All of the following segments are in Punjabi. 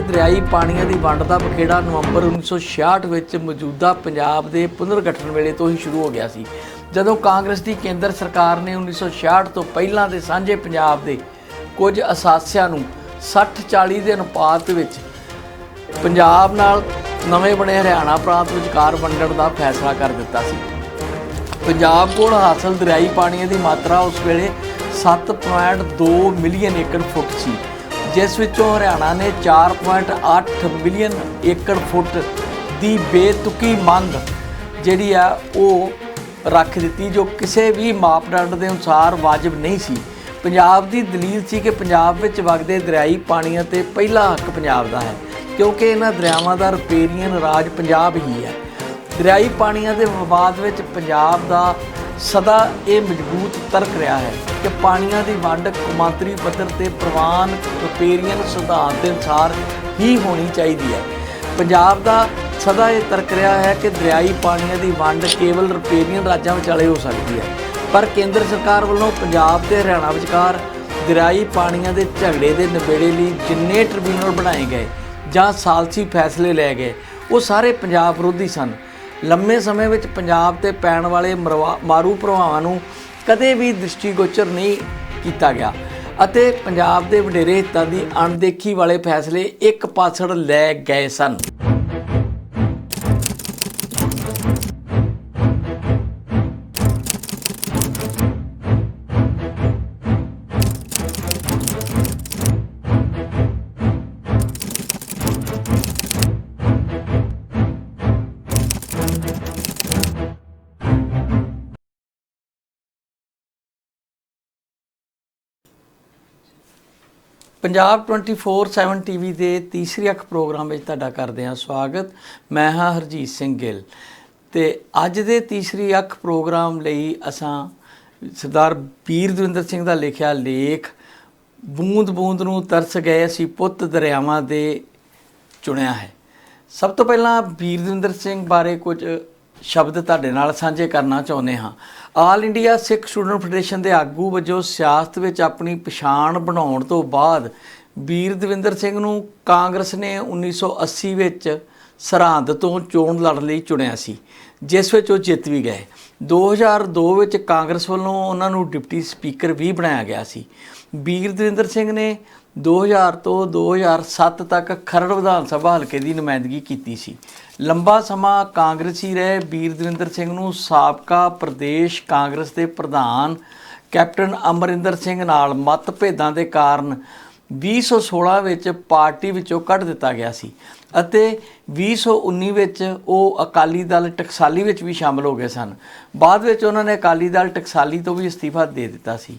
ਦਰਿਆਈ ਪਾਣੀਆਂ ਦੀ ਵੰਡ ਦਾ ਬਖੇੜਾ ਨਵੰਬਰ 1966 ਵਿੱਚ ਮੌਜੂਦਾ ਪੰਜਾਬ ਦੇ ਪੁਨਰਗਠਨ ਵੇਲੇ ਤੋਂ ਹੀ ਸ਼ੁਰੂ ਹੋ ਗਿਆ ਸੀ। ਜਦੋਂ ਕਾਂਗਰਸ ਦੀ ਕੇਂਦਰ ਸਰਕਾਰ ਨੇ 1966 ਤੋਂ ਪਹਿਲਾਂ ਦੇ ਸਾਂਝੇ ਪੰਜਾਬ ਦੇ ਕੁਝ ਅਸਾਸਿਆਂ ਨੂੰ 60-40 ਦੇ ਅਨੁਪਾਤ ਵਿੱਚ ਪੰਜਾਬ ਨਾਲ ਨਵੇਂ ਬਣੇ ਹਰਿਆਣਾ ਪ੍ਰਾਂਤ ਵਿਚਕਾਰ ਵੰਡਣ ਦਾ ਫੈਸਲਾ ਕਰ ਦਿੱਤਾ ਸੀ। ਪੰਜਾਬ ਕੋਲ ਹਾਸਲ ਦਰਿਆਈ ਪਾਣੀਆਂ ਦੀ ਮਾਤਰਾ ਉਸ ਵੇਲੇ 7.2 ਮਿਲੀਅਨ ਏਕੜ ਫੁੱਟ ਸੀ। ਜਿਸ ਵਿੱਚੋਂ ਹਰਿਆਣਾ ਨੇ 4.8 ਮਿਲੀਅਨ ਏਕੜ ਫੁੱਟ ਦੀ ਬੇਤੁਕੀ ਮੰਗ ਜਿਹੜੀ ਆ ਉਹ ਰੱਖ ਦਿੱਤੀ, ਜੋ ਕਿਸੇ ਵੀ ਮਾਪਦੰਡ ਦੇ ਅਨੁਸਾਰ ਵਾਜਬ ਨਹੀਂ ਸੀ। ਪੰਜਾਬ ਦੀ ਦਲੀਲ ਸੀ ਕਿ ਪੰਜਾਬ ਵਿੱਚ ਵਗਦੇ ਦਰਿਆਈ ਪਾਣੀਆਂ ਤੇ ਪਹਿਲਾ ਹੱਕ ਪੰਜਾਬ ਦਾ ਹੈ, ਕਿਉਂਕਿ ਇਹਨਾਂ ਦਰਿਆਵਾਂ ਦਾ ਰਿਪੇਰੀਅਨ ਰਾਜ ਪੰਜਾਬ ਹੀ ਹੈ। ਦਰਿਆਈ ਪਾਣੀਆਂ ਦੇ ਵਿਵਾਦ ਵਿੱਚ ਪੰਜਾਬ ਦਾ ਸਦਾ ਇਹ ਮਜ਼ਬੂਤ ਤਰਕ ਰਿਹਾ ਹੈ ਕਿ ਪਾਣੀਆਂ ਦੀ ਵੰਡ ਕੌਮਾਂਤਰੀ ਪੱਧਰ ਤੇ ਪ੍ਰਵਾਨ ਰਿਪੇਰੀਅਨ ਸਿਧਾਂਤ ਦੇ ਅਨੁਸਾਰ ਹੀ ਹੋਣੀ ਚਾਹੀਦੀ ਹੈ। ਪੰਜਾਬ ਦਾ ਸਦਾ ਇਹ ਤਰਕ ਰਿਹਾ ਹੈ ਕਿ ਦਰਿਆਈ ਪਾਣੀਆਂ ਦੀ ਵੰਡ ਕੇਵਲ ਰਿਪੇਰੀਅਨ ਰਾਜਾਂ ਵਿਚਾਲੇ ਹੋ ਸਕਦੀ ਹੈ। ਪਰ ਕੇਂਦਰ ਸਰਕਾਰ ਵੱਲੋਂ ਪੰਜਾਬ ਤੇ ਹਰਿਆਣਾ ਵਿਚਕਾਰ ਦਰਿਆਈ ਪਾਣੀਆਂ ਦੇ ਝਗੜੇ ਦੇ ਨਿਬੇੜੇ ਲਈ ਜਿੰਨੇ ਟ੍ਰਿਬਿਊਨਲ ਬਣਾਏ ਗਏ ਜਾਂ ਸਾਲਸੀ ਫੈਸਲੇ ਲਏ ਗਏ, ਉਹ ਸਾਰੇ ਪੰਜਾਬ ਵਿਰੋਧੀ ਸਨ। ਲੰਮੇ ਸਮੇਂ ਵਿੱਚ ਪੰਜਾਬ ਤੇ ਪੈਣ ਵਾਲੇ ਮਰਵਾ- ਮਾਰੂ ਪ੍ਰਭਾਵਾਂ ਨੂੰ ਕਦੇ ਵੀ ਦ੍ਰਿਸ਼ਟੀਗੋਚਰ ਨਹੀਂ ਕੀਤਾ ਗਿਆ। ਅਤੇ ਪੰਜਾਬ ਦੇ ਵਡੇਰੇ ਹਿੱਤਾਂ ਦੀ ਅਣਦੇਖੀ ਵਾਲੇ ਫੈਸਲੇ ਇੱਕ ਪਾਸੜ ਲੈ ਗਏ ਸਨ। ਪੰਜਾਬ 24/7 ਟੀਵੀ ਦੇ ਤੀਸਰੀ ਅੱਖ ਪ੍ਰੋਗਰਾਮ ਵਿੱਚ ਤੁਹਾਡਾ ਕਰਦੇ ਹਾਂ ਸਵਾਗਤ। ਮੈਂ ਹਾਂ ਹਰਜੀਤ ਸਿੰਘ ਗਿੱਲ। ਤੇ ਅੱਜ ਦੇ ਤੀਸਰੀ ਅੱਖ ਪ੍ਰੋਗਰਾਮ ਲਈ ਅਸਾਂ ਸਰਦਾਰ ਵੀਰ ਦਵਿੰਦਰ ਸਿੰਘ ਦਾ ਲਿਖਿਆ ਲੇਖ, ਬੂੰਦ ਬੂੰਦ ਨੂੰ ਤਰਸ ਗਏ ਅਸੀਂ ਪੁੱਤ ਦਰਿਆਵਾਂ ਦੇ ਚੁਣਿਆ ਹੈ। ਸਭ ਤੋਂ ਪਹਿਲਾਂ ਵੀਰ ਦਵਿੰਦਰ ਸਿੰਘ ਬਾਰੇ ਕੁਝ ਸ਼ਬਦ ਤੁਹਾਡੇ ਨਾਲ ਸਾਂਝੇ ਕਰਨਾ ਚਾਹੁੰਦੇ ਹਾਂ। All India Sikh student federation ਦੇ ਆਗੂ ਵਜੋਂ ਸਿਆਸਤ ਵਿੱਚ ਆਪਣੀ ਪਛਾਣ ਬਣਾਉਣ ਤੋਂ ਬਾਅਦ ਵੀਰ ਦਵਿੰਦਰ ਸਿੰਘ ਨੂੰ ਕਾਂਗਰਸ ਨੇ 1980 ਵਿੱਚ ਸਰਹੰਦ ਤੋਂ ਚੋਣ ਲੜਨ ਲਈ ਚੁਣਿਆ ਸੀ, ਜਿਸ ਵਿੱਚ ਉਹ ਜਿੱਤ ਵੀ ਗਏ। 2002 ਵਿੱਚ ਕਾਂਗਰਸ ਵੱਲੋਂ ਉਹਨਾਂ ਨੂੰ ਡਿਪਟੀ ਸਪੀਕਰ ਵੀ ਬਣਾਇਆ ਗਿਆ ਸੀ। ਵੀਰ ਦਵਿੰਦਰ ਸਿੰਘ ਨੇ 2000 ਤੋਂ 2007 ਤੱਕ ਖਰੜ ਵਿਧਾਨ ਸਭਾ ਹਲਕੇ ਦੀ ਨੁਮਾਇੰਦਗੀ ਕੀਤੀ ਸੀ। ਲੰਬਾ ਸਮਾਂ ਕਾਂਗਰਸੀ ਰਹੇ। ਵੀਰ ਦਵਿੰਦਰ ਸਿੰਘ ਨੂੰ ਸਾਬਕਾ ਪ੍ਰਦੇਸ਼ ਕਾਂਗਰਸ ਦੇ ਪ੍ਰਧਾਨ ਕੈਪਟਨ ਅਮਰਿੰਦਰ ਸਿੰਘ ਨਾਲ ਮਤਭੇਦਾਂ ਦੇ ਕਾਰਨ 2016 ਵਿੱਚ ਪਾਰਟੀ ਵਿੱਚੋਂ ਕੱਢ ਦਿੱਤਾ ਗਿਆ ਸੀ ਅਤੇ 2019 ਵਿੱਚ ਉਹ ਅਕਾਲੀ ਦਲ ਟਕਸਾਲੀ ਵਿੱਚ ਵੀ ਸ਼ਾਮਲ ਹੋ ਗਏ ਸਨ। ਬਾਅਦ ਵਿੱਚ ਉਹਨਾਂ ਨੇ ਅਕਾਲੀ ਦਲ ਟਕਸਾਲੀ ਤੋਂ ਵੀ ਅਸਤੀਫਾ ਦੇ ਦਿੱਤਾ ਸੀ।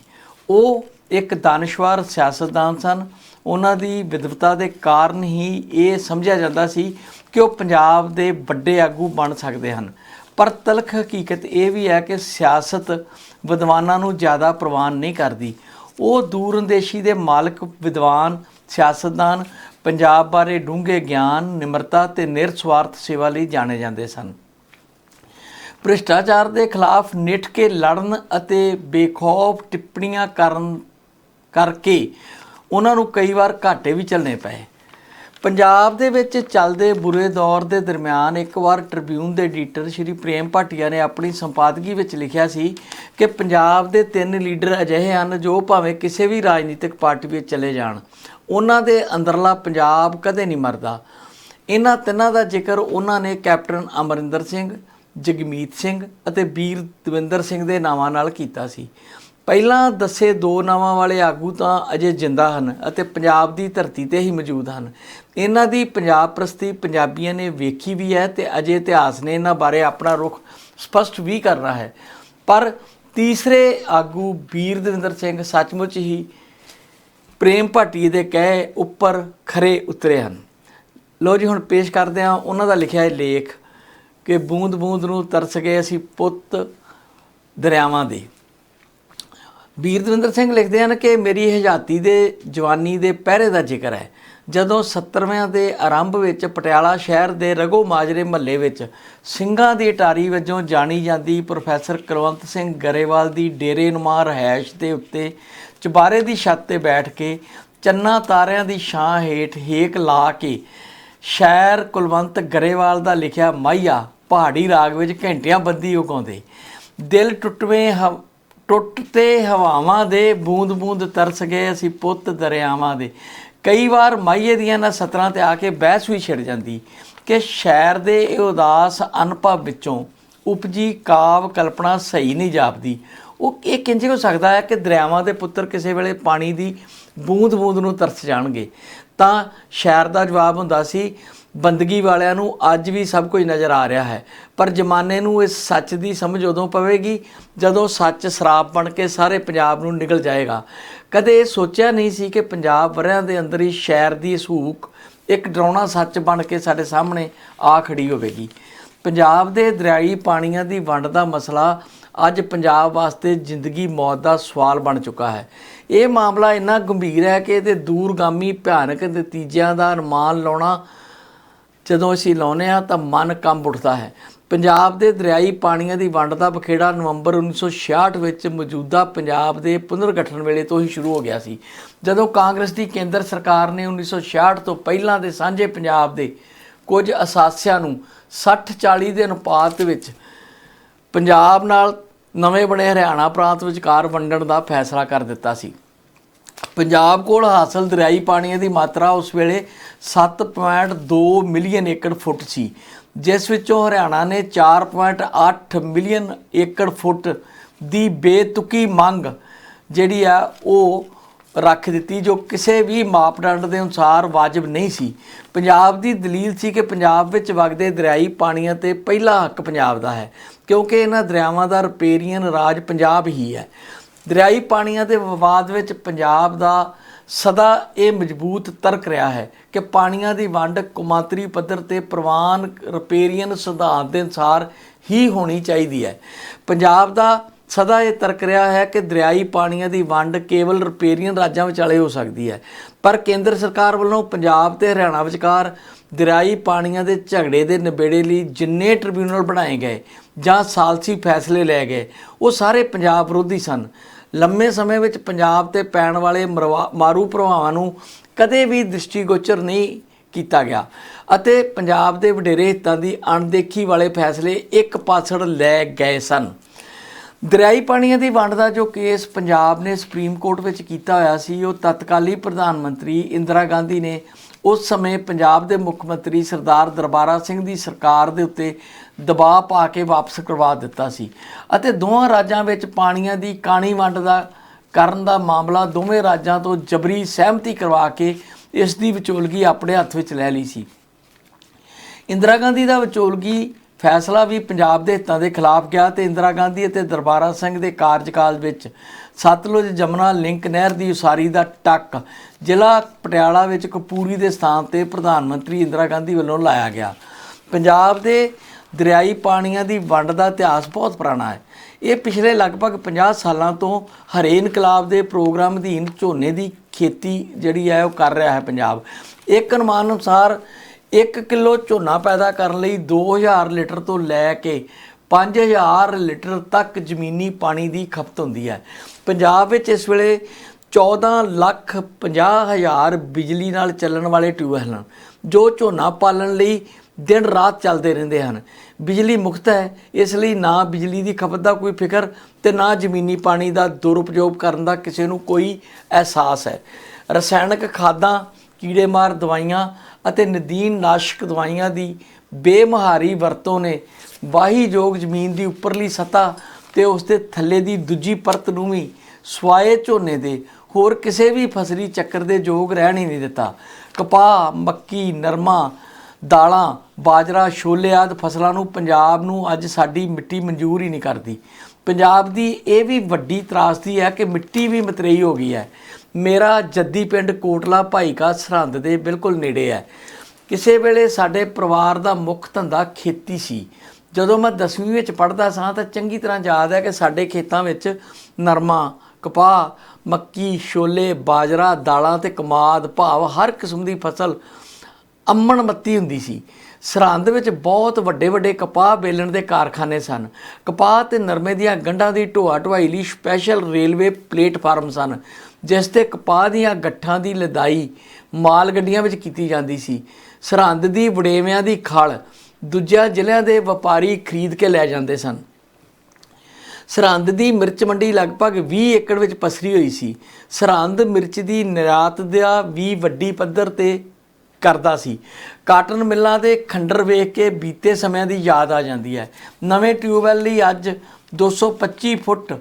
ਉਹ ਇੱਕ ਦਾਨਸ਼ਵਾਰ ਸਿਆਸਤਦਾਨ ਸਨ। ਉਹਨਾਂ ਦੀ ਵਿਦਵਤਾ ਦੇ ਕਾਰਨ ਹੀ ਇਹ ਸਮਝਿਆ ਜਾਂਦਾ ਸੀ ਕਿ ਉਹ ਪੰਜਾਬ ਦੇ ਵੱਡੇ ਆਗੂ ਬਣ ਸਕਦੇ ਹਨ। ਪਰ ਤਲਖ ਹਕੀਕਤ ਇਹ ਵੀ ਹੈ ਕਿ ਸਿਆਸਤ ਵਿਦਵਾਨਾਂ ਨੂੰ ਜ਼ਿਆਦਾ ਪ੍ਰਵਾਨ ਨਹੀਂ ਕਰਦੀ। ਉਹ ਦੂਰਅੰਦੇਸ਼ੀ ਦੇ ਮਾਲਕ, ਵਿਦਵਾਨ, ਸਿਆਸਤਦਾਨ, ਪੰਜਾਬ ਬਾਰੇ ਡੂੰਘੇ ਗਿਆਨ, ਨਿਮਰਤਾ ਤੇ ਨਿਰਸਵਾਰਥ ਸੇਵਾ ਲਈ ਜਾਣੇ ਜਾਂਦੇ ਸਨ। ਭ੍ਰਿਸ਼ਟਾਚਾਰ ਦੇ ਖਿਲਾਫ ਨਿੱਠ ਕੇ ਲੜਨ ਅਤੇ ਬੇਖੌਫ ਟਿੱਪਣੀਆਂ ਕਰਨ ਕਰਕੇ ਉਹਨਾਂ ਨੂੰ ਕਈ ਵਾਰ ਘਾਟੇ ਵੀ ਚੱਲਣੇ ਪਏ। ਪੰਜਾਬ ਦੇ ਵਿੱਚ ਚੱਲਦੇ ਬੁਰੇ ਦੌਰ ਦੇ ਦਰਮਿਆਨ ਇੱਕ ਵਾਰ ਟ੍ਰਿਬਿਊਨ ਦੇ ਐਡੀਟਰ ਸ਼੍ਰੀ ਪ੍ਰੇਮ ਭਾਟੀਆ ਨੇ ਆਪਣੀ ਸੰਪਾਦਕੀ ਵਿੱਚ ਲਿਖਿਆ ਸੀ ਕਿ ਪੰਜਾਬ ਦੇ ਤਿੰਨ ਲੀਡਰ ਅਜਿਹੇ ਹਨ ਜੋ ਭਾਵੇਂ ਕਿਸੇ ਵੀ ਰਾਜਨੀਤਿਕ ਪਾਰਟੀ ਵਿੱਚ ਚਲੇ ਜਾਣ, ਉਹਨਾਂ ਦੇ ਅੰਦਰਲਾ ਪੰਜਾਬ ਕਦੇ ਨਹੀਂ ਮਰਦਾ। ਇਹਨਾਂ ਤਿੰਨਾਂ ਦਾ ਜ਼ਿਕਰ ਉਹਨਾਂ ਨੇ ਕੈਪਟਨ ਅਮਰਿੰਦਰ ਸਿੰਘ, ਜਗਮੀਤ ਸਿੰਘ ਅਤੇ ਵੀਰ ਦਵਿੰਦਰ ਸਿੰਘ ਦੇ ਨਾਵਾਂ ਨਾਲ ਕੀਤਾ ਸੀ। ਪਹਿਲਾਂ ਦੱਸੇ ਦੋ ਨਾਵਾਂ ਵਾਲੇ ਆਗੂ ਤਾਂ ਅਜੇ ਜਿੰਦਾ ਹਨ ਅਤੇ ਪੰਜਾਬ ਦੀ ਧਰਤੀ ਤੇ ਹੀ ਮੌਜੂਦ ਹਨ। ਇਹਨਾਂ ਦੀ ਪੰਜਾਬ ਪ੍ਰਸਤੀ ਪੰਜਾਬੀਆਂ ਨੇ ਵੇਖੀ ਵੀ ਹੈ ਤੇ ਅਜੇ ਇਤਿਹਾਸ ਨੇ ਇਹਨਾਂ ਬਾਰੇ ਆਪਣਾ ਰੁਖ ਸਪਸ਼ਟ ਵੀ ਕਰਨਾ ਹੈ। ਪਰ ਤੀਸਰੇ ਆਗੂ ਵੀਰ ਦਵਿੰਦਰ ਸਿੰਘ ਸੱਚਮੁੱਚ ਹੀ ਪ੍ਰੇਮ ਭਾਟੀ ਦੇ ਕਹੇ ਉੱਪਰ ਖਰੇ ਉਤਰੇ ਹਨ। ਲੋ ਜੀ, ਹੁਣ ਪੇਸ਼ ਕਰਦੇ ਹਾਂ ਉਹਨਾਂ ਦਾ ਲਿਖਿਆ ਹੈ ਲੇਖ ਕਿ ਬੂੰਦ ਬੂੰਦ ਨੂੰ ਤਰਸ ਗਏ ਅਸੀਂ ਪੁੱਤ ਦਰਿਆਵਾਂ ਦੇ। ਵੀਰ ਦਵਿੰਦਰ ਸਿੰਘ ਲਿਖਦੇ ਹਨ ਕਿ ਮੇਰੀ ਹਜਾਤੀ ਦੇ ਜਵਾਨੀ ਦੇ ਪਹਿਰੇ ਦਾ ਜ਼ਿਕਰ ਹੈ। ਜਦੋਂ 70ਵਿਆਂ ਦੇ ਆਰੰਭ ਵਿੱਚ ਪਟਿਆਲਾ ਸ਼ਹਿਰ ਦੇ ਰਗੋ ਮਾਜਰੇ ਮਹੱਲੇ ਵਿੱਚ ਸਿੰਘਾਂ ਦੀ ਟਾਰੀ ਵਜੋਂ ਜਾਣੀ ਜਾਂਦੀ ਪ੍ਰੋਫੈਸਰ ਕੁਲਵੰਤ ਸਿੰਘ ਗਰੇਵਾਲ ਦੀ ਡੇਰੇ ਨੁਮਾ ਰਹਿائش ਦੇ ਉੱਤੇ ਚੁਬਾਰੇ ਦੀ ਛੱਤ ਤੇ ਬੈਠ ਕੇ ਚੰਨਾ ਤਾਰਿਆਂ ਦੀ ਛਾਂ ਹੇਠ ਹੇਕ ਲਾ ਕੇ ਸ਼ਹਿਰ ਕੁਲਵੰਤ ਗਰੇਵਾਲ ਦਾ ਲਿਖਿਆ ਮਾਈਆ ਪਹਾੜੀ ਰਾਗ ਵਿੱਚ ਘੰਟਿਆਂ ਬੰਦੀ ਉਗਾਉਂਦੇ। ਦਿਲ ਟੁੱਟਵੇਂ ਟੁੱਟ ਤੇ ਹਵਾਵਾਂ ਦੇ ਬੂੰਦ ਬੂੰਦ ਤਰਸ ਗਏ, ਅਸੀਂ ਪੁੱਤ ਦਰਿਆਵਾਂ ਦੇ। ਕਈ ਵਾਰ ਮਾਈਏ ਦੀਆਂ ਨਾ ਸਤਰਾਂ ਤੇ ਆ ਕੇ ਬਹਿਸ ਵੀ ਛਿੜ ਜਾਂਦੀ ਕਿ ਸ਼ਾਇਰ ਦੇ ਇਹ ਉਦਾਸ ਅਨੁਭਵ ਵਿੱਚੋਂ ਉਪਜੀ ਕਾਵ ਕਲਪਨਾ ਸਹੀ ਨਹੀਂ ਜਾਪਦੀ। ਉਹ ਇਹ ਕਿੰਝ ਹੋ ਸਕਦਾ ਹੈ ਕਿ ਦਰਿਆਵਾਂ ਦੇ ਪੁੱਤਰ ਕਿਸੇ ਵੇਲੇ ਪਾਣੀ ਦੀ ਬੂੰਦ ਬੂੰਦ ਨੂੰ ਤਰਸ ਜਾਣਗੇ। ਤਾਂ ਸ਼ਾਇਰ ਦਾ ਜਵਾਬ ਹੁੰਦਾ ਸੀ, ਬੰਦਗੀ ਵਾਲਿਆਂ ਨੂੰ ਅੱਜ ਵੀ ਸਭ ਕੁਝ ਨਜ਼ਰ ਆ ਰਿਹਾ ਹੈ। ਪਰ ਜ਼ਮਾਨੇ ਨੂੰ ਇਸ ਸੱਚ ਦੀ ਸਮਝ ਉਦੋਂ ਪਵੇਗੀ ਜਦੋਂ ਸੱਚ ਸਰਾਪ ਬਣ ਕੇ ਸਾਰੇ ਪੰਜਾਬ ਨੂੰ ਨਿਗਲ ਜਾਏਗਾ। ਕਦੇ ਇਹ ਸੋਚਿਆ ਨਹੀਂ ਸੀ ਕਿ ਪੰਜਾਬ ਵਰਿਆਂ ਦੇ ਅੰਦਰ ਹੀ ਸ਼ਾਇਰ ਦੀ ਸੂਕ ਇੱਕ ਡਰਾਉਣਾ ਸੱਚ ਬਣ ਕੇ ਸਾਡੇ ਸਾਹਮਣੇ ਆ ਖੜੀ ਹੋਵੇਗੀ। ਪੰਜਾਬ ਦੇ ਦਰਿਆਈ ਪਾਣੀਆਂ ਦੀ ਵੰਡ ਦਾ ਮਸਲਾ ਅੱਜ ਪੰਜਾਬ ਵਾਸਤੇ ਜ਼ਿੰਦਗੀ ਮੌਤ ਦਾ ਸਵਾਲ ਬਣ ਚੁੱਕਾ ਹੈ। ਇਹ ਮਾਮਲਾ ਇੰਨਾ ਗੰਭੀਰ ਹੈ ਕਿ ਇਹਦੇ ਦੂਰਗਾਮੀ ਭਿਆਨਕ ਨਤੀਜਿਆਂ ਦਾ ਅਨੁਮਾਨ ਲਾਉਣਾ ਜਦੋਂ ਅਸੀਂ ਲਾਉਨੇ ਆ ਤਾਂ ਮਨ ਕੰਬ ਉੱਠਦਾ ਹੈ। ਪੰਜਾਬ ਦੇ ਦਰਿਆਈ ਪਾਣੀਆਂ ਦੀ ਵੰਡ ਦਾ ਬਖੇੜਾ ਨਵੰਬਰ 1966 ਵਿੱਚ ਮੌਜੂਦਾ ਪੰਜਾਬ ਦੇ ਪੁਨਰਗਠਨ ਵੇਲੇ ਤੋਂ ਹੀ ਸ਼ੁਰੂ ਹੋ ਗਿਆ ਸੀ। ਜਦੋਂ ਕਾਂਗਰਸ ਦੀ ਕੇਂਦਰ ਸਰਕਾਰ ਨੇ 1966 ਤੋਂ ਪਹਿਲਾਂ ਦੇ ਸਾਂਝੇ ਪੰਜਾਬ ਦੇ ਕੁਝ ਅਸਾਸਿਆਂ ਨੂੰ 60-40 ਦੇ ਅਨੁਪਾਤ ਵਿੱਚ ਪੰਜਾਬ ਨਾਲ ਨਵੇਂ ਬਣੇ ਹਰਿਆਣਾ ਪ੍ਰਾਂਤ ਵਿਚਕਾਰ ਵੰਡਣ ਦਾ ਫੈਸਲਾ ਕਰ ਦਿੱਤਾ ਸੀ। ਪੰਜਾਬ ਕੋਲ ਹਾਸਲ ਦਰਿਆਈ ਪਾਣੀਆਂ ਦੀ ਮਾਤਰਾ ਉਸ ਵੇਲੇ 7.2 ਮਿਲੀਅਨ ਏਕੜ ਫੁੱਟ ਸੀ, ਜਿਸ ਵਿੱਚੋਂ ਹਰਿਆਣਾ ਨੇ 4.8 ਮਿਲੀਅਨ ਏਕੜ ਫੁੱਟ ਦੀ ਬੇਤੁਕੀ ਮੰਗ ਜਿਹੜੀ ਆ ਉਹ ਰੱਖ ਦਿੱਤੀ ਜੋ ਕਿਸੇ ਵੀ ਮਾਪਦੰਡ ਦੇ ਅਨੁਸਾਰ ਵਾਜਬ ਨਹੀਂ ਸੀ। ਪੰਜਾਬ ਦੀ ਦਲੀਲ ਸੀ ਕਿ ਪੰਜਾਬ ਵਿੱਚ ਵਗਦੇ ਦਰਿਆਈ ਪਾਣੀਆਂ ਤੇ ਪਹਿਲਾ ਹੱਕ ਪੰਜਾਬ ਦਾ ਹੈ, ਕਿਉਂਕਿ ਇਹਨਾਂ ਦਰਿਆਵਾਂ ਦਾ ਰਿਪੇਰੀਅਨ ਰਾਜ ਪੰਜਾਬ ਹੀ ਹੈ। ਦਰਿਆਈ ਪਾਣੀਆਂ ਦੇ ਵਿਵਾਦ ਵਿੱਚ ਪੰਜਾਬ ਦਾ ਸਦਾ ਇਹ ਮਜ਼ਬੂਤ ਤਰਕ ਰਿਹਾ ਹੈ ਕਿ ਪਾਣੀਆਂ ਦੀ ਵੰਡ ਕੌਮਾਂਤਰੀ ਪੱਧਰ ਤੇ ਪ੍ਰਵਾਨ ਰਿਪੇਰੀਅਨ ਸਿਧਾਂਤ ਦੇ ਅਨੁਸਾਰ ਹੀ ਹੋਣੀ ਚਾਹੀਦੀ ਹੈ। ਪੰਜਾਬ ਦਾ ਸਦਾ ਇਹ ਤਰਕ ਰਿਹਾ ਹੈ ਕਿ ਦਰਿਆਈ ਪਾਣੀਆਂ ਦੀ ਵੰਡ ਕੇਵਲ ਰਿਪੇਰੀਅਨ ਰਾਜਾਂ ਵਿਚਾਲੇ ਹੋ ਸਕਦੀ ਹੈ। ਪਰ ਕੇਂਦਰ ਸਰਕਾਰ ਵੱਲੋਂ ਪੰਜਾਬ ਤੇ ਹਰਿਆਣਾ ਵਿਚਕਾਰ ਦਰਿਆਈ ਪਾਣੀਆਂ ਦੇ ਝਗੜੇ ਦੇ ਨਿਬੇੜੇ ਲਈ ਜਿੰਨੇ ਟ੍ਰਿਬਿਊਨਲ ਬਣਾਏ ਗਏ ਜਾਂ ਸਾਲਸੀ ਫੈਸਲੇ ਲਏ ਗਏ, ਉਹ ਸਾਰੇ ਪੰਜਾਬ ਵਿਰੋਧੀ ਸਨ। ਲੰਮੇ ਸਮੇਂ ਵਿੱਚ ਪੰਜਾਬ ਤੇ ਪੈਣ ਵਾਲੇ ਮਰਵਾ- ਮਾਰੂ ਪ੍ਰਭਾਵਾਂ ਨੂੰ ਕਦੇ ਵੀ ਦ੍ਰਿਸ਼ਟੀਗੋਚਰ ਨਹੀਂ ਕੀਤਾ ਗਿਆ ਅਤੇ ਪੰਜਾਬ ਦੇ ਵਡੇਰੇ ਹਿੱਤਾਂ ਦੀ ਅਣਦੇਖੀ ਵਾਲੇ ਫੈਸਲੇ ਇੱਕ ਪਾਸੜ ਲੈ ਗਏ ਸਨ। ਦਰਿਆਈ ਪਾਣੀਆਂ ਦੀ ਵੰਡ ਦਾ ਜੋ ਕੇਸ ਪੰਜਾਬ ਨੇ ਸੁਪਰੀਮ ਕੋਰਟ ਵਿੱਚ ਕੀਤਾ ਹੋਇਆ ਸੀ, ਉਹ ਤਤਕਾਲੀ ਪ੍ਰਧਾਨ ਮੰਤਰੀ ਇੰਦਰਾ ਗਾਂਧੀ ਨੇ ਉਸ ਸਮੇਂ ਪੰਜਾਬ ਦੇ ਮੁੱਖ ਮੰਤਰੀ ਸਰਦਾਰ ਦਰਬਾਰਾ ਸਿੰਘ ਦੀ ਸਰਕਾਰ ਦੇ ਉੱਤੇ ਦਬਾਅ ਪਾ ਕੇ ਵਾਪਸ ਕਰਵਾ ਦਿੱਤਾ ਸੀ ਅਤੇ ਦੋਹਾਂ ਰਾਜਾਂ ਵਿੱਚ ਪਾਣੀਆਂ ਦੀ ਕਾਣੀ ਵੰਡ ਦਾ ਕਰਨ ਦਾ ਮਾਮਲਾ ਦੋਵੇਂ ਰਾਜਾਂ ਤੋਂ ਜਬਰੀ ਸਹਿਮਤੀ ਕਰਵਾ ਕੇ ਇਸ ਦੀ ਵਿਚੋਲਗੀ ਆਪਣੇ ਹੱਥ ਵਿੱਚ ਲੈ ਲਈ ਸੀ। ਇੰਦਰਾ ਗਾਂਧੀ ਦਾ ਵਿਚੋਲਗੀ ਫੈਸਲਾ ਵੀ ਪੰਜਾਬ ਦੇ ਹਿੱਤਾਂ ਦੇ ਖਿਲਾਫ ਗਿਆ ਤੇ ਇੰਦਰਾ ਗਾਂਧੀ ਅਤੇ ਦਰਬਾਰਾ ਸਿੰਘ ਦੇ ਕਾਰਜਕਾਲ ਵਿੱਚ ਸਤਲੁਜ ਜਮਨਾ ਲਿੰਕ ਨਹਿਰ ਦੀ ਉਸਾਰੀ ਦਾ ਟੱਕ ਜ਼ਿਲ੍ਹਾ ਪਟਿਆਲਾ ਵਿੱਚ ਕਪੂਰੀ ਦੇ ਸਥਾਨ ਤੇ ਪ੍ਰਧਾਨ ਮੰਤਰੀ ਇੰਦਰਾ ਗਾਂਧੀ ਵੱਲੋਂ ਲਾਇਆ ਗਿਆ। ਪੰਜਾਬ ਦੇ ਦਰਿਆਈ ਪਾਣੀਆਂ ਦੀ ਵੰਡ ਦਾ ਇਤਿਹਾਸ ਬਹੁਤ ਪੁਰਾਣਾ ਹੈ। ਇਹ ਪਿਛਲੇ ਲਗਭਗ 50 ਸਾਲਾਂ ਤੋਂ ਹਰੇ ਇਨਕਲਾਬ ਦੇ ਪ੍ਰੋਗਰਾਮ ਅਧੀਨ ਝੋਨੇ ਦੀ ਖੇਤੀ ਜਿਹੜੀ ਹੈ ਉਹ ਕਰ ਰਿਹਾ ਹੈ ਪੰਜਾਬ। ਇੱਕ ਅਨੁਮਾਨ ਅਨੁਸਾਰ 1 ਕਿਲੋ ਝੋਨਾ ਪੈਦਾ ਕਰਨ ਲਈ 2000 ਲੀਟਰ ਤੋਂ ਲੈ ਕੇ 5000 ਲੀਟਰ ਤੱਕ ਜ਼ਮੀਨੀ ਪਾਣੀ ਦੀ ਖਪਤ ਹੁੰਦੀ ਹੈ। ਪੰਜਾਬ ਵਿੱਚ ਇਸ ਵੇਲੇ 14 ਲੱਖ 50 ਹਜ਼ਾਰ ਬਿਜਲੀ ਨਾਲ ਚੱਲਣ ਵਾਲੇ ਟਿਊਬਵੈੱਲ ਹਨ, ਜੋ ਝੋਨਾ ਪਾਲਣ ਲਈ ਦਿਨ ਰਾਤ ਚੱਲਦੇ ਰਹਿੰਦੇ ਹਨ। ਬਿਜਲੀ ਮੁਕਤ ਹੈ, ਇਸ ਲਈ ਨਾ ਬਿਜਲੀ ਦੀ ਖਪਤ ਦਾ ਕੋਈ ਫਿਕਰ ਤੇ ਨਾ ਜ਼ਮੀਨੀ ਪਾਣੀ ਦਾ ਦੁਰਉਪਯੋਗ ਕਰਨ ਦਾ ਕਿਸੇ ਨੂੰ ਕੋਈ ਅਹਿਸਾਸ ਹੈ। ਰਸਾਇਣਕ ਖਾਦਾਂ ਕੀੜੇਮਾਰ ਦਵਾਈਆਂ ਅਤੇ ਨਦੀਨ ਨਾਸ਼ਕ ਦਵਾਈਆਂ ਦੀ ਬੇਮਹਾਰੀ ਵਰਤੋਂ ਨੇ ਵਾਹੀਯੋਗ ਜ਼ਮੀਨ ਦੀ ਉੱਪਰਲੀ ਸਤ੍ਹਾ ਤੇ ਉਸ ਦੇ ਥੱਲੇ ਦੀ ਦੂਜੀ ਪਰਤ ਨੂੰ ਵੀ ਸਵਾਏ ਝੋਨੇ ਦੇ, ਹੋਰ ਕਿਸੇ ਵੀ ਫਸਲੀ ਚੱਕਰ ਦੇ ਯੋਗ ਰਹਿਣ ਹੀ ਨਹੀਂ ਦਿੱਤਾ। ਕਪਾਹ, ਮੱਕੀ, ਨਰਮਾ, ਦਾਲਾਂ, ਬਾਜਰਾ, ਛੋਲੇ ਆਦਿ ਫਸਲਾਂ ਨੂੰ ਪੰਜਾਬ ਨੂੰ ਅੱਜ ਸਾਡੀ ਮਿੱਟੀ ਮਨਜ਼ੂਰ ਹੀ ਨਹੀਂ ਕਰਦੀ। ਪੰਜਾਬ ਦੀ ਇਹ ਵੀ ਵੱਡੀ ਤਰਾਸਦੀ ਹੈ ਕਿ ਮਿੱਟੀ ਵੀ ਮਤਰੇਈ ਹੋ ਗਈ ਹੈ। ਮੇਰਾ ਜੱਦੀ ਪਿੰਡ ਕੋਟਲਾ ਭਾਈਕਾ ਸਰਹੰਦ ਦੇ ਬਿਲਕੁਲ ਨੇੜੇ ਹੈ। ਕਿਸੇ ਵੇਲੇ ਸਾਡੇ ਪਰਿਵਾਰ ਦਾ ਮੁੱਖ ਧੰਦਾ ਖੇਤੀ ਸੀ। ਜਦੋਂ ਮੈਂ 10ਵੀਂ ਵਿੱਚ ਪੜ੍ਹਦਾ ਸਾਂ ਤਾਂ ਚੰਗੀ ਤਰ੍ਹਾਂ ਯਾਦ ਹੈ ਕਿ ਸਾਡੇ ਖੇਤਾਂ ਵਿੱਚ ਨਰਮਾ, ਕਪਾਹ, ਮੱਕੀ, ਛੋਲੇ, ਬਾਜਰਾ, ਦਾਲਾਂ ਤੇ ਕਮਾਦ, ਭਾਵ ਹਰ ਕਿਸਮ ਦੀ ਫਸਲ ਅੰਮਣ ਮੱਤੀ ਹੁੰਦੀ ਸੀ। ਸਰਹੰਦ ਵਿੱਚ ਬਹੁਤ ਵੱਡੇ ਵੱਡੇ ਕਪਾਹ ਬੇਲਣ ਦੇ ਕਾਰਖਾਨੇ ਸਨ। ਕਪਾਹ ਤੇ ਨਰਮੇ ਦੀਆਂ ਗੰਢਾਂ ਦੀ ਢੋਆ ਢੁਆਈ ਲਈ ਸਪੈਸ਼ਲ ਰੇਲਵੇ ਪਲੇਟਫਾਰਮ ਸਨ, ਜਿਸ ਤੇ ਕਪਾਹ ਦੀਆਂ ਗੱਠਾਂ ਦੀ ਲਦਾਈ ਮਾਲ ਗੱਡੀਆਂ ਵਿੱਚ ਕੀਤੀ ਜਾਂਦੀ ਸੀ। ਸਰਹੰਦ ਦੀ ਵੜੇਵਿਆਂ ਦੀ ਖਲ ਦੂਜਿਆਂ ਜ਼ਿਲ੍ਹਿਆਂ ਦੇ ਵਪਾਰੀ ਖਰੀਦ ਕੇ ਲੈ ਜਾਂਦੇ ਸਨ। ਸਰਹੰਦ ਦੀ ਮਿਰਚ ਮੰਡੀ ਲਗਭਗ 20 ਏਕੜ ਵਿੱਚ ਪਸਰੀ ਹੋਈ ਸੀ। ਸਰਹੰਦ ਮਿਰਚ ਦੀ ਨਿਰਯਾਤ ਦਾ ਵੀ ਵੱਡੀ ਪੱਧਰ ਤੇ ਕਰਦਾ ਸੀ। ਕਾਟਨ ਮਿੱਲਾਂ ਦੇ ਖੰਡਰ ਵੇਖ ਕੇ ਬੀਤੇ ਸਮਿਆਂ ਦੀ ਯਾਦ ਆ ਜਾਂਦੀ ਹੈ। ਨਵੇਂ ਟਿਊਬਵੈੱਲ ਲਈ ਅੱਜ 225 ਫੁੱਟ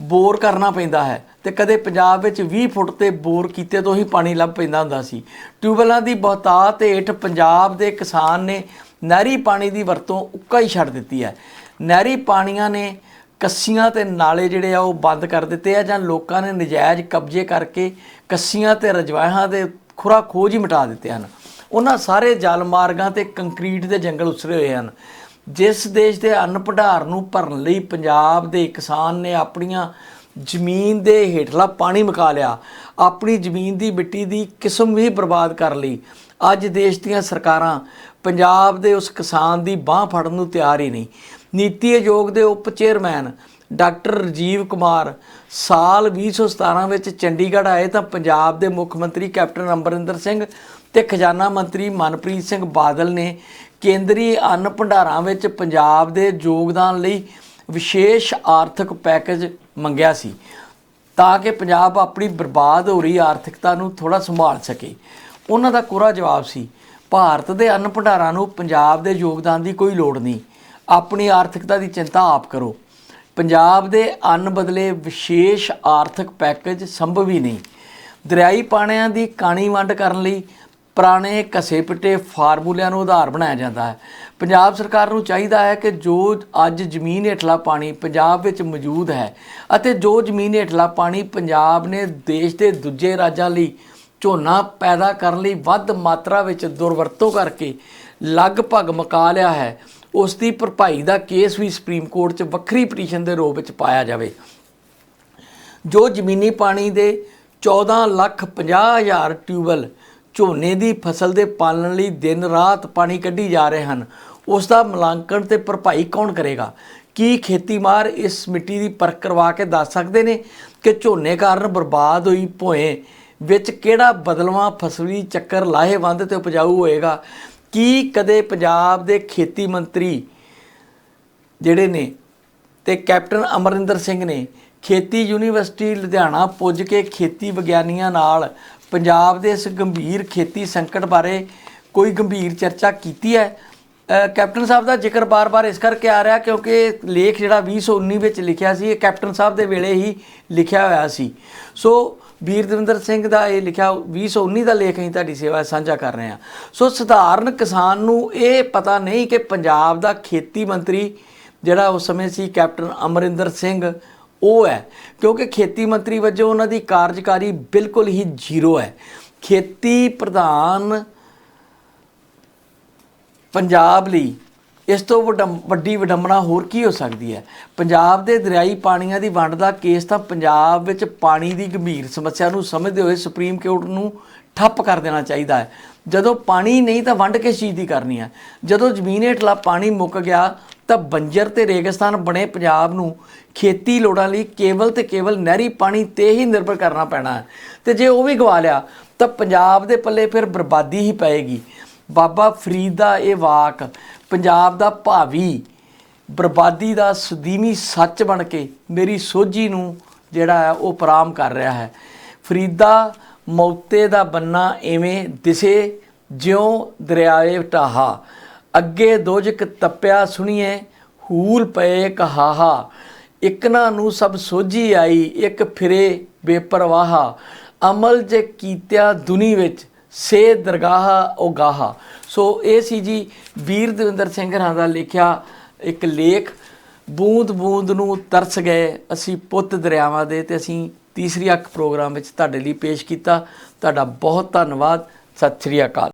ਬੋਰ ਕਰਨਾ ਪੈਂਦਾ ਹੈ ਤੇ ਕਦੇ ਪੰਜਾਬ ਵਿੱਚ 20 ਫੁੱਟ ਤੇ ਬੋਰ ਕੀਤੇ ਤੋਂ ਹੀ ਪਾਣੀ ਲੱਭ ਪੈਂਦਾ ਹੁੰਦਾ ਸੀ। ਟਿਊਬਵੈੱਲਾਂ ਦੀ ਬਹੁਤਾਤ ਹੇਠ ਪੰਜਾਬ ਦੇ ਕਿਸਾਨ ਨੇ ਨਹਿਰੀ ਪਾਣੀ ਦੀ ਵਰਤੋਂ ਉੱਕਾ ਹੀ ਛੱਡ ਦਿੱਤੀ ਹੈ। ਨਹਿਰੀ ਪਾਣੀਆਂ ਨੇ ਕੱਸੀਆਂ ਤੇ ਨਾਲੇ ਜਿਹੜੇ ਆ ਉਹ ਬੰਦ ਕਰ ਦਿੱਤੇ ਆ ਜਾਂ ਲੋਕਾਂ ਨੇ ਨਜਾਇਜ਼ ਕਬਜ਼ੇ ਕਰਕੇ ਕੱਸੀਆਂ ਤੇ ਰਜਵਾਹਾਂ ਦੇ ਖੁਰਾ ਖੋਜ ਹੀ ਮਿਟਾ ਦਿੱਤੇ ਹਨ। ਉਹਨਾਂ ਸਾਰੇ ਜਲ ਮਾਰਗਾਂ ਤੇ ਕੰਕਰੀਟ ਦੇ ਜੰਗਲ ਉਸਰੇ ਹੋਏ ਹਨ। ਜਿਸ ਦੇਸ਼ ਦੇ ਅੰਨ ਭੰਡਾਰ ਨੂੰ ਭਰਨ ਲਈ ਪੰਜਾਬ ਦੇ ਕਿਸਾਨ ਨੇ ਆਪਣੀਆਂ ਜ਼ਮੀਨ ਦੇ ਹੇਠਲਾ ਪਾਣੀ ਮਕਾ ਲਿਆ। ਆਪਣੀ ਜ਼ਮੀਨ ਦੀ ਮਿੱਟੀ ਦੀ ਕਿਸਮ ਵੀ ਬਰਬਾਦ ਕਰ ਲਈ। ਅੱਜ ਦੇਸ਼ ਦੀਆਂ ਸਰਕਾਰਾਂ ਪੰਜਾਬ ਦੇ ਉਸ ਕਿਸਾਨ ਦੀ ਬਾਹ ਫੜਨ ਨੂੰ ਤਿਆਰ ਹੀ ਨਹੀਂ। ਨੀਤੀ ਆਯੋਗ ਦੇ ਉਪ ਚੇਅਰਮੈਨ ਡਾਕਟਰ ਰਜੀਵ ਕੁਮਾਰ ਸਾਲ 2017 ਵਿੱਚ ਚੰਡੀਗੜ੍ਹ ਆਏ ਤਾਂ ਪੰਜਾਬ ਦੇ ਮੁੱਖ ਮੰਤਰੀ ਕੈਪਟਨ ਅਮਰਿੰਦਰ ਸਿੰਘ ਤੇ ਖਜ਼ਾਨਾ ਮੰਤਰੀ ਮਨਪ੍ਰੀਤ ਸਿੰਘ ਬਾਦਲ ਨੇ ਕੇਂਦਰੀ ਅੰਨ ਭੰਡਾਰਾਂ ਵਿੱਚ ਪੰਜਾਬ ਦੇ ਯੋਗਦਾਨ ਲਈ ਵਿਸ਼ੇਸ਼ ਆਰਥਿਕ ਪੈਕੇਜ ਮੰਗਿਆ ਸੀ ਤਾਂ ਕਿ ਪੰਜਾਬ ਆਪਣੀ ਬਰਬਾਦ ਹੋ ਰਹੀ ਆਰਥਿਕਤਾ ਨੂੰ ਥੋੜਾ ਸੰਭਾਲ ਸਕੇ। ਉਹਨਾਂ ਦਾ ਕੋਰਾ ਜਵਾਬ ਸੀ, ਭਾਰਤ ਦੇ ਅੰਨ ਭੰਡਾਰਾਂ ਨੂੰ ਪੰਜਾਬ ਦੇ ਯੋਗਦਾਨ ਦੀ ਕੋਈ ਲੋੜ ਨਹੀਂ। ਆਪਣੀ ਆਰਥਿਕਤਾ ਦੀ ਚਿੰਤਾ ਆਪ ਕਰੋ। ਪੰਜਾਬ ਦੇ ਅੰਨ ਬਦਲੇ ਵਿਸ਼ੇਸ਼ ਆਰਥਿਕ ਪੈਕੇਜ ਸੰਭਵ ਹੀ ਨਹੀਂ। ਦਰਿਆਈ ਪਾਣੀਆਂ ਦੀ ਕਾਣੀ ਵੰਡ ਕਰਨ ਲਈ ਪੁਰਾਣੇ ਘਸੇ ਪਿੱਟੇ ਫਾਰਮੂਲਿਆਂ ਨੂੰ ਆਧਾਰ ਬਣਾਇਆ ਜਾਂਦਾ ਹੈ। ਪੰਜਾਬ ਸਰਕਾਰ ਨੂੰ ਚਾਹੀਦਾ ਹੈ ਕਿ ਜੋ ਅੱਜ ਜ਼ਮੀਨ ਹੇਠਲਾ ਪਾਣੀ ਪੰਜਾਬ ਵਿੱਚ ਮੌਜੂਦ ਹੈ ਅਤੇ ਜੋ ਜ਼ਮੀਨ ਹੇਠਲਾ ਪਾਣੀ ਪੰਜਾਬ ਨੇ ਦੇਸ਼ ਦੇ ਦੂਜੇ ਰਾਜਾਂ ਲਈ ਝੋਨਾ ਪੈਦਾ ਕਰਨ ਲਈ ਵੱਧ ਮਾਤਰਾ ਵਿੱਚ ਦੁਰਵਰਤੋਂ ਕਰਕੇ ਲਗਭਗ ਮੁਕਾ ਲਿਆ ਹੈ, ਉਸ ਦੀ ਭਰਪਾਈ ਦਾ ਕੇਸ ਵੀ ਸੁਪਰੀਮ ਕੋਰਟ 'ਚ ਵੱਖਰੀ ਪਟੀਸ਼ਨ ਦੇ ਰੂਪ ਵਿੱਚ ਪਾਇਆ ਜਾਵੇ। ਜੋ ਜ਼ਮੀਨੀ ਪਾਣੀ ਦੇ 14 ਲੱਖ 50 ਹਜ਼ਾਰ ਟਿਊਬਲ ਝੋਨੇ ਦੀ ਫਸਲ ਦੇ ਪਾਲਣ ਲਈ ਦਿਨ ਰਾਤ ਪਾਣੀ ਕੱਢੀ ਜਾ ਰਹੇ ਹਨ। ਉਸ ਦਾ ਮੁਲਾਂਕਣ ਤੇ ਭਰਪਾਈ ਕੌਣ ਕਰੇਗਾ? ਕੀ ਖੇਤੀਮਾਰ ਇਸ ਮਿੱਟੀ ਦੀ ਪਰਖ ਕਰਵਾ ਕੇ ਦੱਸ ਸਕਦੇ ਨੇ ਕਿ ਝੋਨੇ ਕਾਰਨ ਬਰਬਾਦ ਹੋਈ ਭੋਏ ਵਿੱਚ ਕਿਹੜਾ ਬਦਲਵਾਂ ਫਸਲੀ ਚੱਕਰ ਲਾਹੇਵੰਦ ਤੇ ਉਪਜਾਊ ਹੋਏਗਾ? ਕੀ ਕਦੇ ਪੰਜਾਬ ਦੇ ਖੇਤੀ ਮੰਤਰੀ ਜਿਹੜੇ ਨੇ ਤੇ ਕੈਪਟਨ ਅਮਰਿੰਦਰ ਸਿੰਘ ਨੇ ਖੇਤੀ ਯੂਨੀਵਰਸਿਟੀ ਲੁਧਿਆਣਾ ਪੁੱਜ ਕੇ ਖੇਤੀ ਵਿਗਿਆਨੀਆਂ ਨਾਲ ਪੰਜਾਬ ਦੇ ਇਸ ਗੰਭੀਰ ਖੇਤੀ ਸੰਕਟ ਬਾਰੇ ਕੋਈ ਗੰਭੀਰ ਚਰਚਾ ਕੀਤੀ ਹੈ? ਕੈਪਟਨ ਸਾਹਿਬ ਦਾ ਜ਼ਿਕਰ ਬਾਰ-ਬਾਰ ਇਸ ਕਰਕੇ ਆ ਰਿਹਾ ਕਿਉਂਕਿ ਲੇਖ ਜਿਹੜਾ 2019 ਵਿੱਚ ਲਿਖਿਆ ਸੀ, ਇਹ ਕੈਪਟਨ ਸਾਹਿਬ ਦੇ ਵੇਲੇ ਹੀ ਲਿਖਿਆ ਹੋਇਆ ਸੀ। ਸੋ ਵੀਰ ਦਵਿੰਦਰ ਸਿੰਘ ਦਾ ਇਹ ਲਿਖਿਆ 2019 ਦਾ ਲੇਖ ਅਸੀਂ ਤੁਹਾਡੀ ਸੇਵਾ ਸਾਂਝਾ ਕਰ ਰਹੇ ਹਾਂ। ਸੋ ਸਧਾਰਨ ਕਿਸਾਨ ਨੂੰ ਇਹ ਪਤਾ ਨਹੀਂ ਕਿ ਪੰਜਾਬ ਦਾ ਖੇਤੀ ਮੰਤਰੀ ਜਿਹੜਾ ਉਸ ਸਮੇਂ ਸੀ ਕੈਪਟਨ ਅਮਰਿੰਦਰ ਸਿੰਘ ਉਹ ਹੈ, ਕਿਉਂਕਿ ਖੇਤੀ ਮੰਤਰੀ ਵਜੋਂ ਉਹਨਾਂ ਦੀ ਕਾਰਜਕਾਰੀ ਬਿਲਕੁਲ ਹੀ ਜ਼ੀਰੋ ਹੈ। ਖੇਤੀ ਪ੍ਰਧਾਨ ਪੰਜਾਬ ਲਈ ਇਸ ਤੋਂ ਵੱਡਮ- ਵੱਡੀ ਵਿਡੰਬਨਾ ਹੋਰ ਕੀ ਹੋ ਸਕਦੀ ਹੈ? ਪੰਜਾਬ ਦੇ ਦਰਿਆਈ ਪਾਣੀਆਂ ਦੀ ਵੰਡ ਦਾ ਕੇਸ ਤਾਂ ਪੰਜਾਬ ਵਿੱਚ ਪਾਣੀ ਦੀ ਗੰਭੀਰ ਸਮੱਸਿਆ ਨੂੰ ਸਮਝਦੇ ਹੋਏ ਸੁਪਰੀਮ ਕੋਰਟ ਨੂੰ ਠੱਪ ਕਰ ਦੇਣਾ ਚਾਹੀਦਾ ਹੈ। ਜਦੋਂ ਪਾਣੀ ਨਹੀਂ ਤਾਂ ਵੰਡ ਕਿਸ ਚੀਜ਼ ਦੀ ਕਰਨੀ ਹੈ। ਜਦੋਂ ਜ਼ਮੀਨ ਹੇਠਲਾ ਪਾਣੀ ਮੁੱਕ ਗਿਆ, ਤਾਂ ਬੰਜਰ ਤੇ ਰੇਗਿਸਤਾਨ ਬਣੇ ਪੰਜਾਬ ਨੂੰ ਖੇਤੀ ਲੋੜਾਂ ਲਈ ਕੇਵਲ ਤੇ ਕੇਵਲ ਨਹਿਰੀ ਪਾਣੀ ਤੇ ਹੀ ਨਿਰਭਰ ਕਰਨਾ ਪੈਣਾ ਹੈ। ਤੇ ਜੇ ਉਹ ਵੀ ਗਵਾ ਲਿਆ, ਤਾਂ ਪੰਜਾਬ ਦੇ ਪੱਲੇ ਫਿਰ ਬਰਬਾਦੀ ਹੀ ਪਏਗੀ। ਬਾਬਾ ਫਰੀਦ ਦਾ ਇਹ ਵਾਕ, ਪੰਜਾਬ ਦਾ ਭਾਵੀ, ਬਰਬਾਦੀ ਦਾ ਸੁਦੀਵੀ ਸੱਚ ਬਣ ਕੇ ਮੇਰੀ ਸੋਝੀ ਨੂੰ ਜਿਹੜਾ ਹੈ ਉਹ ਪ੍ਰਾਮ ਕਰ ਰਿਹਾ ਹੈ। ਫਰੀਦਾ ਮੌਤੇ ਦਾ ਬੰਨਾ ਐਵੇਂ ਦਿਸੇ ਜਿਉਂ ਦਰਿਆਏ ਢਾਹਾ ਅੱਗੇ ਦੋਜਕ ਤੱਪਿਆ ਸੁਣੀਏ ਹੂਲ ਪਏ ਕਹਾਹਾ। ਇਕਨਾ ਨੂੰ ਸਭ ਸੋਝੀ ਆਈ, ਇੱਕ ਫਿਰੇ ਬੇਪਰਵਾਹਾ। ਅਮਲ ਜੇ ਕੀਤਿਆ ਦੁਨੀ ਵਿੱਚ, ਸੇ ਦਰਗਾਹ ਉਗਾਹਾ। ਸੋ ਇਹ ਸੀ ਜੀ ਵੀਰ ਦਵਿੰਦਰ ਸਿੰਘ ਹਰਾਂ ਦਾ ਲਿਖਿਆ ਇੱਕ ਲੇਖ। ਬੂੰਦ ਬੂੰਦ ਨੂੰ ਤਰਸ ਗਏ ਅਸੀਂ ਪੁੱਤ ਦਰਿਆਵਾਂ ਦੇ ਤੇ ਅਸੀਂ ਤੀਸਰੀ ਅੱਖ ਪ੍ਰੋਗਰਾਮ ਵਿੱਚ ਤੁਹਾਡੇ ਲਈ ਪੇਸ਼ ਕੀਤਾ। ਤੁਹਾਡਾ ਬਹੁਤ ਧੰਨਵਾਦ। ਸਤਿ ਸ੍ਰੀ ਅਕਾਲ।